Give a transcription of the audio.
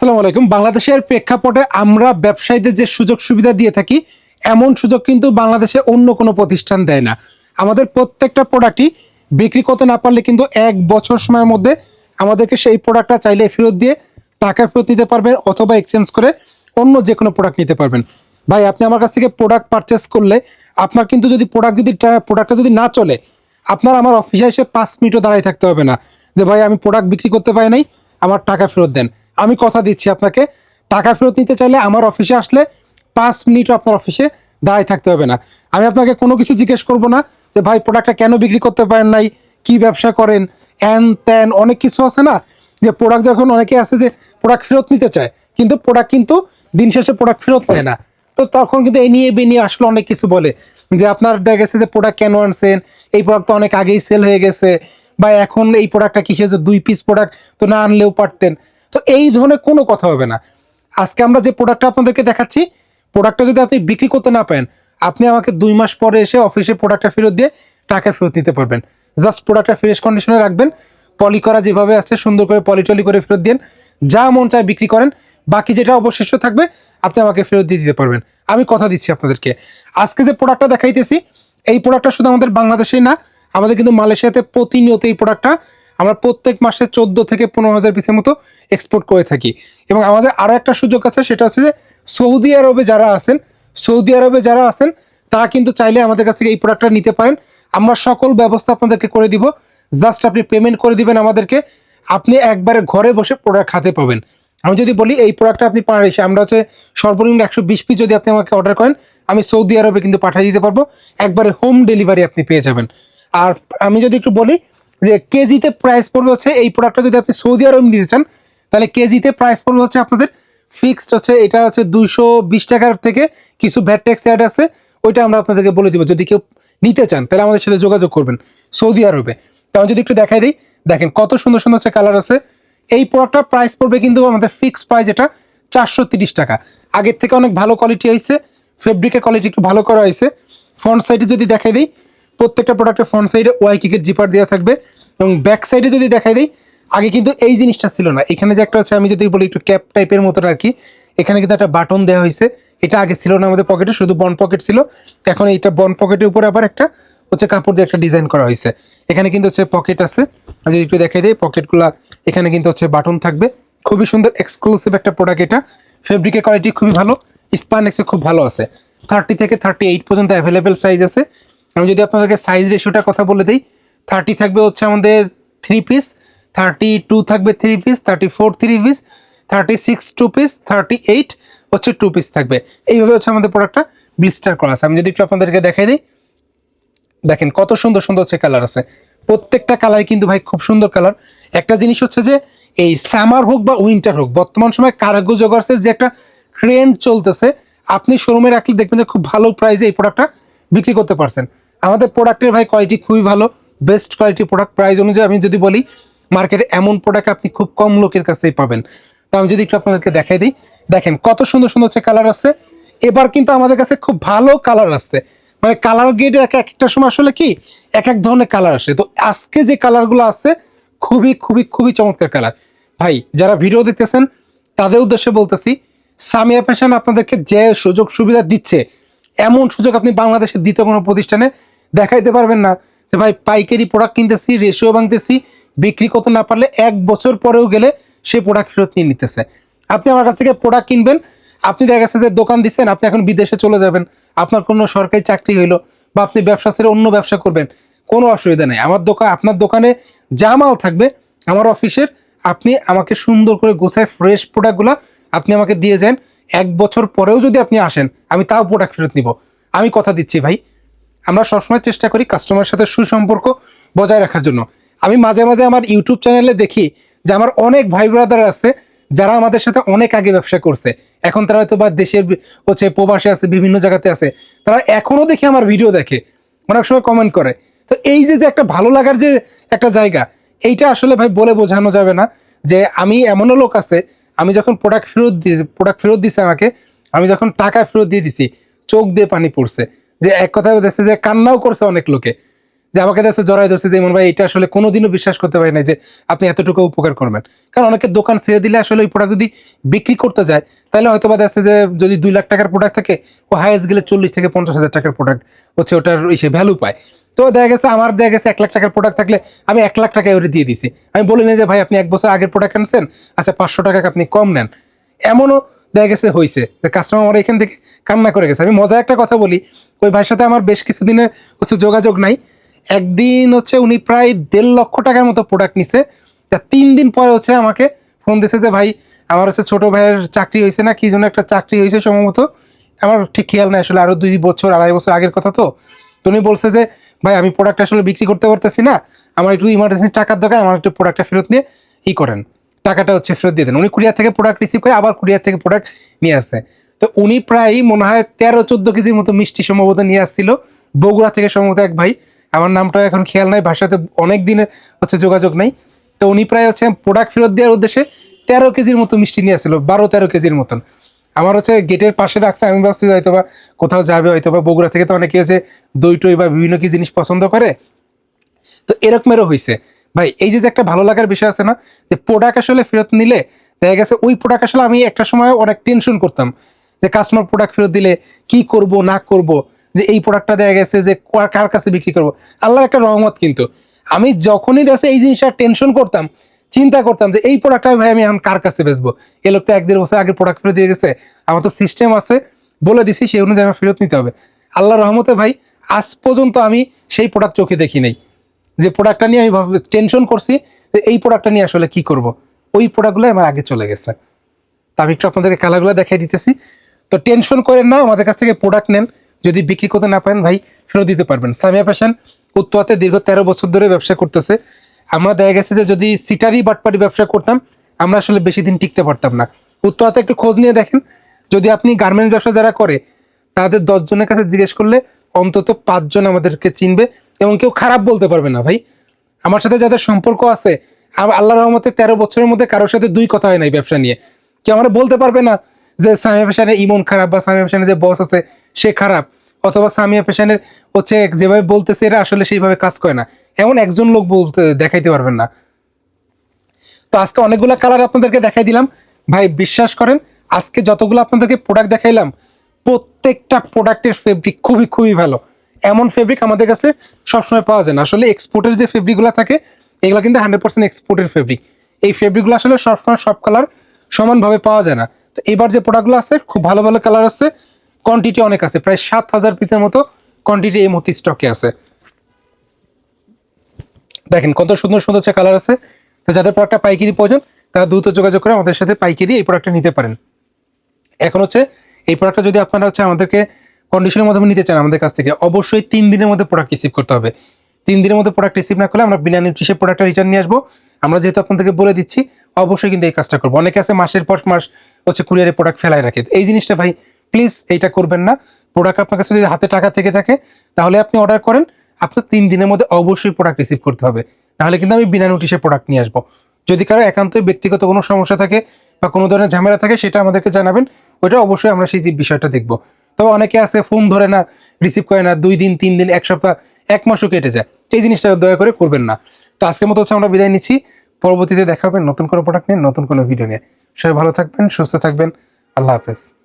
আসসালামু আলাইকুম। বাংলাদেশের প্রেক্ষাপটে আমরা ব্যবসায়ীদের যে সুযোগ সুবিধা দিয়ে থাকি, এমন সুযোগ কিন্তু বাংলাদেশে অন্য কোনো প্রতিষ্ঠান দেয় না। আমাদের প্রত্যেকটা প্রোডাক্টই বিক্রি করতে না পারলে কিন্তু এক বছর সময়ের মধ্যে আমাদেরকে সেই প্রোডাক্টটা চাইলে ফেরত দিয়ে টাকা ফেরত নিতে পারবেন অথবা এক্সচেঞ্জ করে অন্য যে কোনো প্রোডাক্ট নিতে পারবেন। ভাই, আপনি আমার কাছ থেকে প্রোডাক্ট পারচেস করলে আপনার কিন্তু যদি প্রোডাক্ট যদি প্রোডাক্টটা যদি না চলে, আপনার আমার অফিসে এসে পাঁচ মিনিটও দাঁড়িয়ে থাকতে হবে না যে, ভাই, আমি প্রোডাক্ট বিক্রি করতে পারি নাই, আমার টাকা ফেরত দেন। আমি কথা দিচ্ছি আপনাকে, টাকা ফেরত নিতে চাইলে আমার অফিসে আসলে পাঁচ মিনিটও আপনার অফিসে দাঁড়িয়ে থাকতে হবে না। আমি আপনাকে কোনো কিছু জিজ্ঞেস করব না যে, ভাই প্রোডাক্টটা কেন বিক্রি করতে পারেন নাই? কি ব্যবসা করেন? অ্যান ত্যান অনেক কিছু আছে না, যে প্রোডাক্ট যখন অনেকে আছে যে প্রোডাক্ট ফেরত নিতে চায়, কিন্তু প্রোডাক্ট কিন্তু দিন শেষে প্রোডাক্ট ফেরত নেয় না। তো তখন কিন্তু এই নিয়ে বে নিয়ে আসলে অনেক কিছু বলে, যে আপনার দেখা গেছে যে প্রোডাক্ট কেন আনছেন? এই প্রোডাক্ট তো অনেক আগেই সেল হয়ে গেছে, বা এখন এই প্রোডাক্টটা কিসে যে দুই পিস প্রোডাক্ট তো না আনলেও পারতেন। তো এই ধরনের কোনো কথা হবে না। আজকে আমরা যে প্রোডাক্টটা আপনাদেরকে দেখাচ্ছি প্রোডাক্টটা যদি আপনি বিক্রি করতে না পারেন, আপনি আমাকে দুই মাস পরে এসে অফিসে প্রোডাক্টটা ফেরত দিয়ে টাকা ফেরত নিতে পারবেন। জাস্ট প্রোডাক্টটা ফ্রেশ কন্ডিশনে রাখবেন পলি করা যেভাবে আছে, সুন্দর করে পলি টলি করে ফেরত দিন যা মন চায় বিক্রি করেন, বাকি যেটা অবশিষ্ট থাকবে, আপনি আমাকে ফেরত দিয়ে দিতে পারবেন। আমি কথা দিচ্ছি আপনাদেরকে। আজকে যে প্রোডাক্টটা দেখাইতেছি, এই প্রোডাক্টটা শুধু আমাদের বাংলাদেশেই না, আমাদের কিন্তু মালয়েশিয়াতে প্রতিনিয়ত এই প্রোডাক্টটা আমরা প্রত্যেক মাসে চোদ্দ থেকে পনেরো হাজার পিসের মতো এক্সপোর্ট করে থাকি। এবং আমাদের আরও একটা সুযোগ আছে, সেটা হচ্ছে যে সৌদি আরবে যারা আছেন, সৌদি আরবে যারা আছেন, তারা কিন্তু চাইলে আমাদের কাছ থেকে এই প্রোডাক্টটা নিতে পারেন। আমরা সকল ব্যবস্থা আপনাদেরকে করে দিব। জাস্ট আপনি পেমেন্ট করে দিবেন আমাদেরকে। আপনি একবারে ঘরে বসে প্রোডাক্ট হাতে পাবেন। আমি যদি বলি, এই প্রোডাক্টটা আপনি পাঠিয়ে আমরা হচ্ছে সর্বনিম্ন একশো বিশ পিস যদি আপনি আমাকে অর্ডার করেন, আমি সৌদি আরবে কিন্তু পাঠিয়ে দিতে পারব। একবারে হোম ডেলিভারি আপনি পেয়ে যাবেন। আর আমি যদি একটু বলি যে কেজিতে প্রাইস পড়বে হচ্ছে এই প্রোডাক্টটা যদি আপনি সৌদি আরব নিতে চান, তাহলে কেজিতে প্রাইস পড়বে হচ্ছে আপনাদের ফিক্সড হচ্ছে, এটা হচ্ছে দুইশো বিশ টাকার থেকে কিছু ভ্যাট ট্যাক্স অ্যাড আছে, ওইটা আমরা আপনাদেরকে বলে দিব। যদি কেউ নিতে চান, তাহলে আমাদের সাথে যোগাযোগ করবেন সৌদি আরবে। তো আমি যদি একটু দেখাই দিই, দেখেন কত সুন্দর সুন্দর হচ্ছে কালার আছে। এই প্রোডাক্টটার প্রাইস পড়বে কিন্তু আমাদের ফিক্সড প্রাইস এটা চারশো টাকা। আগের থেকে অনেক ভালো কোয়ালিটি হয়েছে ফেব্রিকের কোয়ালিটি একটু ভালো করা হয়েছে ফ্রন্ট সাইডে যদি দেখাই দিই প্রত্যেকটা প্রোডাক্টের ফ্রন্ট সাইডে ওয়াই কিকের জিপার দেওয়া থাকবে এবং ব্যাক সাইডে যদি দেখাই দিই, আগে কিন্তু এই জিনিসটা ছিল না। এখানে যে একটা হচ্ছে, আমি যদি বলি একটু ক্যাপ টাইপের মতো আর কি এখানে কিন্তু একটা বাটন দেওয়া হয়েছে। এটা আগে ছিল না আমাদের পকেটে শুধু বন পকেট ছিল। এখন এইটা বন পকেটের উপরে আবার একটা হচ্ছে কাপড় দিয়ে একটা ডিজাইন করা হয়েছে। এখানে কিন্তু হচ্ছে পকেট আছে। আমি যদি একটু দেখাই দিই পকেটগুলা এখানে কিন্তু হচ্ছে বাটন থাকবে। খুবই সুন্দর এক্সক্লুসিভ একটা প্রোডাক্ট এটা। ফেব্রিকের কোয়ালিটি খুবই ভালো। স্পানেক্সে খুব ভালো আছে। থার্টি থেকে থার্টি এইট পর্যন্ত অ্যাভেলেবেল সাইজ আছে। আমি যদি আপনাদেরকে সাইজ রেশিওটা কথা বলে দিই থার্টি থাকবে হচ্ছে আমাদের থ্রি পিস থার্টি টু থাকবে three piece thirty four three piece thirty six two piece thirty eight হচ্ছে টু পিস থাকবে। এইভাবে হচ্ছে আমাদের প্রোডাক্টটা ব্লিস্টার করা আছে। আমি যদি একটু আপনাদেরকে দেখাই দিই, দেখেন কত সুন্দর সুন্দর হচ্ছে কালার আছে। প্রত্যেকটা কালার কিন্তু ভাই খুব সুন্দর কালার একটা জিনিস হচ্ছে যে, এই সামার হোক বা উইন্টার হোক, বর্তমান সময় কার্গো জগার্সের যে একটা ট্রেন্ড চলতেছে, আপনি শোরুমে রাখলে দেখবেন যে খুব ভালো প্রাইসে এই প্রোডাক্টটা বিক্রি করতে পারছেন। আমাদের প্রোডাক্টের ভাই কোয়ালিটি খুবই ভালো বেস্ট কোয়ালিটি প্রোডাক্ট প্রাইস অনুযায়ী আমি যদি বলি মার্কেটে এমন প্রোডাক্ট আপনি খুব কম লোকের কাছেই পাবেন। তো আমি যদি একটু আপনাদেরকে দেখাই দিই, দেখেন কত সুন্দর সুন্দর হচ্ছে কালার আছে। এবার কিন্তু আমাদের কাছে খুব ভালো কালার আসছে মানে কালার গেট এক একটা সময় আসলে কি, এক এক ধরনের কালার আসে। তো আজকে যে কালারগুলো আছে, খুবই খুবই খুবই চমৎকার কালার ভাই, যারা ভিডিও দেখতেছেন, তাদের উদ্দেশ্যে বলতেছি, সামিয়া ফ্যাশন আপনাদেরকে যে সুযোগ সুবিধা দিচ্ছে এমন সুযোগ আপনি বাংলাদেশের দ্বিতীয় কোনো প্রতিষ্ঠানে দেখাইতে পারবেন না। যে ভাই, পাইকারি প্রোডাক্ট কিনতেছি রেশিও ভাঙতেছি বিক্রি করতে না পারলে এক বছর পরেও গেলে সে প্রোডাক্ট ফেরত নিয়ে নিতেছে। আপনি আমার কাছ থেকে প্রোডাক্ট কিনবেন, আপনি দেখা গেছে যে দোকান দিচ্ছেন আপনি এখন বিদেশে চলে যাবেন, আপনার কোনো সরকারি চাকরি হইল বা আপনি ব্যবসা ছেড়ে অন্য ব্যবসা করবেন, কোনো অসুবিধা নেই। আমার দোকান, আপনার দোকানে যা মাল থাকবে, আমার অফিসের, আপনি আমাকে সুন্দর করে গোছায় ফ্রেশ প্রোডাক্টগুলো আপনি আমাকে দিয়ে যান এক বছর পরেও যদি আপনি আসেন, আমি তাও প্রোডাক্ট ফেরত নিব। আমি কথা দিচ্ছি ভাই, আমরা সবসময় চেষ্টা করি কাস্টমারের সাথে সুসম্পর্ক বজায় রাখার জন্য। আমি মাঝে মাঝে আমার ইউটিউব চ্যানেলে দেখি যে আমার অনেক ভাই ব্রাদার আছে, যারা আমাদের সাথে অনেক আগে ব্যবসা করছে। এখন তারা হয়তো বা দেশের হচ্ছে প্রবাসে আছে, বিভিন্ন জায়গাতে আছে। তারা এখনও দেখি আমার ভিডিও দেখে, অনেক সময় কমেন্ট করে। তো এই যে যে একটা ভালো লাগার যে একটা জায়গা, এইটা আসলে ভাই বলে বোঝানো যাবে না যে আমি এমনও লোক আছে আমি যখন প্রোডাক্ট ফেরত দিয়ে প্রোডাক্ট ফেরত দিছে আমাকে, আমি যখন টাকা ফেরত দিয়ে দিছি, চোখ দিয়ে পানি পড়ছে। যে এক কথায় দেখছে যে কান্নাও করছে অনেক লোকে। যে আমাকে কাছে জড়াই ধরছে যে, ইমন ভাই, এটা আসলে কোনোদিনও বিশ্বাস করতে পারি না যে আপনি এতটুকু উপকার করবেন। কারণ অনেকে দোকান ছেড়ে দিলে আসলে ওই প্রোডাক্ট যদি বিক্রি করতে যায়, তাহলে হয়তো বা দেখা যাচ্ছে যে, যদি দুই লাখ টাকার প্রোডাক্ট থাকে, ও হাইয়েস্ট গেলে চল্লিশ থেকে পঞ্চাশ হাজার টাকার প্রোডাক্ট হচ্ছে ওটার সে ভ্যালু পায়। তো দেখা গেছে, আমার দেখা গেছে এক লাখ টাকার প্রোডাক্ট থাকলে আমি এক লাখ টাকায় ওটা দিয়ে দিছি। আমি বলি না যে, ভাই, আপনি এক বছর আগের প্রোডাক্ট আনছেন আচ্ছা পাঁচশো টাকা আপনি কম নেন। এমনও দেখা গেছে হয়েছে যে কাস্টমার আমার এখান থেকে কান্না করে গেছে। আমি মজা একটা কথা বলি, ওই ভাইয়ের সাথে আমার বেশ কিছুদিনের হচ্ছে যোগাযোগ নাই। একদিন হচ্ছে উনি প্রায় দেড় লক্ষ টাকার মতো প্রোডাক্ট নিছে। তা তিন দিন পরে হচ্ছে আমাকে ফোন দিয়েছে যে, ভাই, আমার হচ্ছে ছোটো ভাইয়ের চাকরি হয়েছে না, কি জন্য একটা চাকরি হয়েছে সম্ভবত? আমার ঠিক খেয়াল নাই আসলে আরও দুই বছর, আড়াই বছর আগের কথা তো। উনি বলছে যে, ভাই, আমি প্রোডাক্ট আসলে বিক্রি করতে পারতেছি না। আমার একটু ইমার্জেন্সি টাকার দরকার, আমার একটু প্রোডাক্টটা ফেরত নিয়ে ই করেন। টাকাটা হচ্ছে ফেরত দিয়ে দেন। উনি কুরিয়ার থেকে প্রোডাক্ট রিসিভ করে আবার কুরিয়ার থেকে প্রোডাক্ট নিয়ে আসে তো উনি প্রায় মনে হয় তেরো, চোদ্দ কেজির মতো মিষ্টি সম্ভবত নিয়ে আসছিল। বগুড়া থেকে সম্ভবত এক ভাই। আমার নামটা এখন খেয়াল নাই, ভাষাতে অনেক দিনের হচ্ছে যোগাযোগ নাই। তো উনি প্রায় হচ্ছে প্রোডাক্ট ফেরত দেওয়ার উদ্দেশ্যে তেরো কেজির মতো মিষ্টি নিয়ে আসছিল, বারো তেরো কেজির মতন। আমার হচ্ছে গেটের পাশে রাখছে, আমি ভাবছি হয়তো বা কোথাও যাবে হয়তো বা বগুড়া থেকে তো অনেকে হচ্ছে দই টই বা বিভিন্ন কি জিনিস পছন্দ করে। তো এরকমেরও হয়েছে ভাই, এই যে যে একটা ভালো লাগার বিষয় আছে না, যে প্রোডাক্ট আসলে ফেরত নিলে দেখা গেছে ওই প্রোডাক্ট আসলে আমি একটা সময় অনেক টেনশন করতাম। যে কাস্টমার প্রোডাক্ট ফেরত দিলে কি করব, না করব যে এই প্রোডাক্টটা দেখা গেছে যে কার- কাছে বিক্রি করব? আল্লাহর একটা রহমত কিন্তু। আমি যখনই দেখে এই জিনিসটা টেনশন করতাম, চিন্তা করতাম যে এই প্রোডাক্টটা ভাই, আমি এখন কার কাছে বেচবো? এ লোক তো এক দেড় বছর আগে প্রোডাক্ট ফেরত দিয়ে গেছে। আমার তো সিস্টেম আছে, বলে দিছি, সেই অনুযায়ী আমার ফেরত নিতে হবে। আল্লাহর রহমতে ভাই, আজ পর্যন্ত আমি সেই প্রোডাক্ট চোখে দেখি নাই। যে প্রোডাক্টটা নিয়ে আমি টেনশন করছি যে এই প্রোডাক্টটা নিয়ে আসলে কি করব? ওই প্রোডাক্টগুলো আমার আগে চলে গেছে। তা আমি একটু আপনাদেরকে কালারগুলো দেখাই দিতেছি। তো টেনশন করেন না, আমাদের কাছ থেকে প্রোডাক্ট নেন। যদি বিক্রি করতে না পারেন ভাই, ফেরত দিতে পারবেন। সামিয়া ফ্যাশন, উত্তরাতে দীর্ঘ তেরো বছর ধরে ব্যবসা করতেছে। আমরা দেখা গেছে যে যদি সিটারি বাটপারি ব্যবসা করতাম, আমরা আসলে বেশি দিন টিকতে পারতাম না। উত্তরাতে একটু খোঁজ নিয়ে দেখেন। যদি আপনি গার্মেন্টস ব্যবসা যারা করে, তাদের দশজনের কাছে জিজ্ঞেস করলে অন্তত পাঁচজন আমাদেরকে চিনবে এবং কেউ খারাপ বলতে পারবে না ভাই। আমার সাথে যাদের সম্পর্ক আছে আল্লাহ রহমতে তেরো বছরের মধ্যে কারোর সাথে দুই কথা হয় নাই ব্যবসা নিয়ে। কেউ আমরা বলতে পারবে না যে সামিয়া পেশানের ইমন খারাপ বা সামিয়া পেশানের যে বস আছে, সে খারাপ। অথবা সামিয়া পেশানের হচ্ছে যেভাবে বলতেছে, এরা আসলে সেইভাবে কাজ করে না। এমন একজন লোক বলতে দেখাইতে পারবেন না। তো আজকে অনেকগুলো কালার আপনাদেরকে দেখাই দিলাম। ভাই, বিশ্বাস করেন, আজকে যতগুলো আপনাদেরকে প্রোডাক্ট দেখাইলাম, প্রত্যেকটা প্রোডাক্টের ফেব্রিক খুবই খুবই ভালো। এমন ফেব্রিক আমাদের কাছে সবসময় পাওয়া যায় না। আসলে এক্সপোর্টের যে ফেব্রিকগুলো থাকে, এগুলো কিন্তু হান্ড্রেড পার্সেন্ট এক্সপোর্টের ফেব্রিক এই ফেব্রিকগুলো আসলে সবসময় সব কালার সমানভাবে পাওয়া যায় না। তো এবার যে প্রোডাক্টগুলো আছে, খুব ভালো ভালো কালার আছে কোয়ান্টিটি অনেক আছে, প্রায় সাত হাজার পিসের মতো কোয়ান্টিটি এই মতো স্টকে আছে। দেখেন কত সুন্দর সুন্দর হচ্ছে কালার আছে, তো যাদের প্রোডাক্টটা পাইকারি প্রয়োজন, তারা দ্রুত যোগাযোগ করে আমাদের সাথে পাইকারি এই প্রোডাক্টটা নিতে পারেন। এখন হচ্ছে, এই প্রোডাক্টটা যদি আপনারা হচ্ছে আমাদেরকে কন্ডিশনের মাধ্যমে নিতে চান আমাদের কাছ থেকে, অবশ্যই তিন দিনের মধ্যে প্রোডাক্ট রিসিভ করতে হবে। তিন দিনের মধ্যে প্রোডাক্ট রিসিভ না করলে আমরা বিনা নিউট্রিশে প্রোডাক্টটা রিটার্ন নিয়ে আসব। আমরা যেহেতু আপনাদেরকে বলে দিচ্ছি, অবশ্যই কিন্তু এই কাজটা করব। অনেকে আছে মাসের পর মাস হচ্ছে কুরিয়ারে প্রোডাক্ট ফেলায় রাখে। এই জিনিসটা ভাই প্লিজ এইটা করবেন না। প্রোডাক্ট আপনার কাছে যদি হাতে টাকা থেকে থাকে, তাহলে আপনি অর্ডার করেন। আপনার তিন দিনের মধ্যে অবশ্যই প্রোডাক্ট রিসিভ করতে হবে। নাহলে কিন্তু আমি বিনা নোটিশে প্রোডাক্ট নিয়ে আসব। যদি কারও একান্তই ব্যক্তিগত কোনো সমস্যা থাকে বা কোনো ধরনের ঝামেলা থাকে, সেটা আমাদেরকে জানাবেন। ওইটা অবশ্যই আমরা সেই বিষয়টা দেখব। তবে অনেকে আছে ফোন ধরে না রিসিভ করে না, দুই দিন, তিন দিন, এক সপ্তাহ, এক মাসও কেটে যায়। এই জিনিসটা দয়া করে করবেন না। তো আজকের মতো হচ্ছে আমরা বিদায় নিচ্ছি। পরবর্তীতে দেখা হবে নতুন কোনো প্রোডাক্ট নিয়ে, নতুন কোনো ভিডিও নিয়ে। সবাই ভালো থাকবেন, সুস্থ থাকবেন। আল্লাহ হাফেজ।